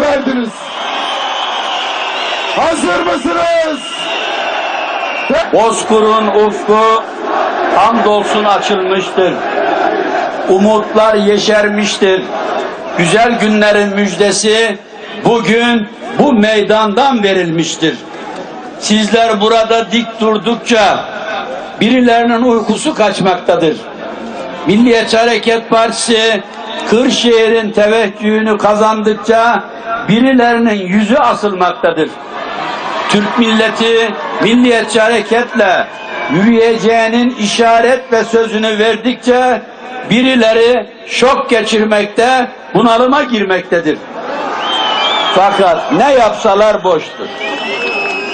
verdiniz. Hazır mısınız? Bozkur'un ufku hamdolsun açılmıştır. Umutlar yeşermiştir. Güzel günlerin müjdesi bugün bu meydandan verilmiştir. Sizler burada dik durdukça birilerinin uykusu kaçmaktadır. Milliyetçi Hareket Partisi Kırşehir'in teveccühünü kazandıkça birilerinin yüzü asılmaktadır. Türk milleti milliyetçi hareketle yürüyeceğinin işaret ve sözünü verdikçe birileri şok geçirmekte, bunalıma girmektedir. Fakat ne yapsalar boştur.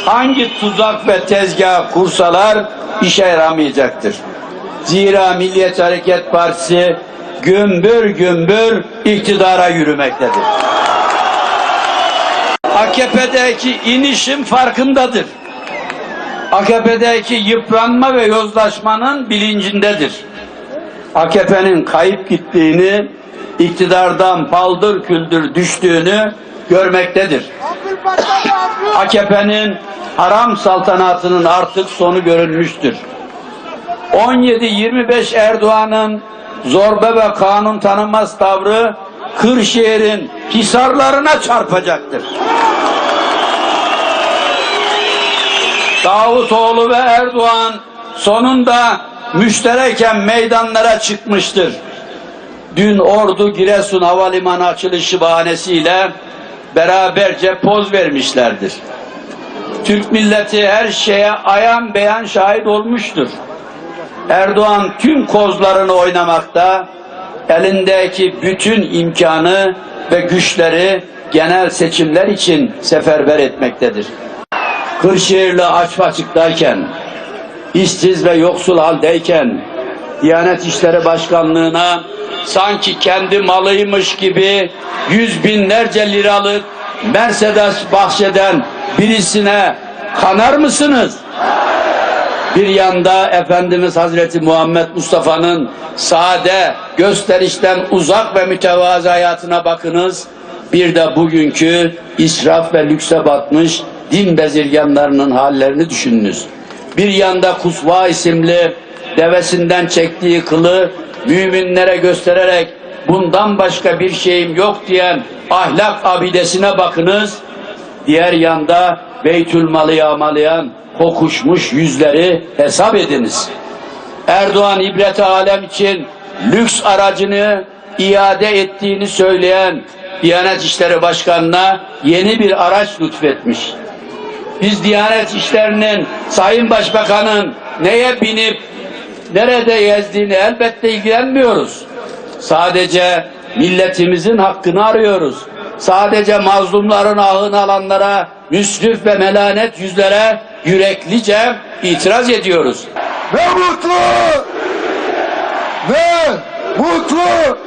Hangi tuzak ve tezgah kursalar işe yaramayacaktır. Zira Milliyetçi Hareket Partisi gümbür gümbür iktidara yürümektedir. AKP'deki inişin farkındadır. AKP'deki yıpranma ve yozlaşmanın bilincindedir. AKP'nin kayıp gittiğini, iktidardan paldır küldür düştüğünü görmektedir. AKP'nin haram saltanatının artık sonu görülmüştür. 17-25 Erdoğan'ın zorba ve kanun tanımaz tavrı Kırşehir'in hisarlarına çarpacaktır. Davutoğlu ve Erdoğan sonunda müştereken meydanlara çıkmıştır. Dün Ordu Giresun Havalimanı açılışı bahanesiyle beraberce poz vermişlerdir. Türk milleti her şeye ayan beyan şahit olmuştur. Erdoğan tüm kozlarını oynamakta, elindeki bütün imkanı ve güçleri genel seçimler için seferber etmektedir. Kırşehirli aç açıktayken, işsiz ve yoksul haldeyken, Diyanet İşleri Başkanlığı'na sanki kendi malıymış gibi yüz binlerce liralık Mercedes bahşeden birisine kanar mısınız? Bir yanda Efendimiz Hazreti Muhammed Mustafa'nın sade, gösterişten uzak ve mütevazı hayatına bakınız. Bir de bugünkü israf ve lükse batmış din bezirganlarının hallerini düşününüz. Bir yanda Kusva isimli devesinden çektiği kılı müminlere göstererek bundan başka bir şeyim yok diyen ahlak abidesine bakınız. Diğer yanda Beytül Mal'ı yağmalayan kokuşmuş yüzleri hesap ediniz. Erdoğan ibret alem için lüks aracını iade ettiğini söyleyen Diyanet İşleri Başkanı'na yeni bir araç lütfetmiş. Biz Diyanet İşleri'nin Sayın Başbakan'ın neye binip nerede gezdiğini elbette ilgilenmiyoruz. Sadece milletimizin hakkını arıyoruz. Sadece mazlumların ahını alanlara, müsrif ve melanet yüzlere yüreklice itiraz ediyoruz. Ve mutlu ve mutlu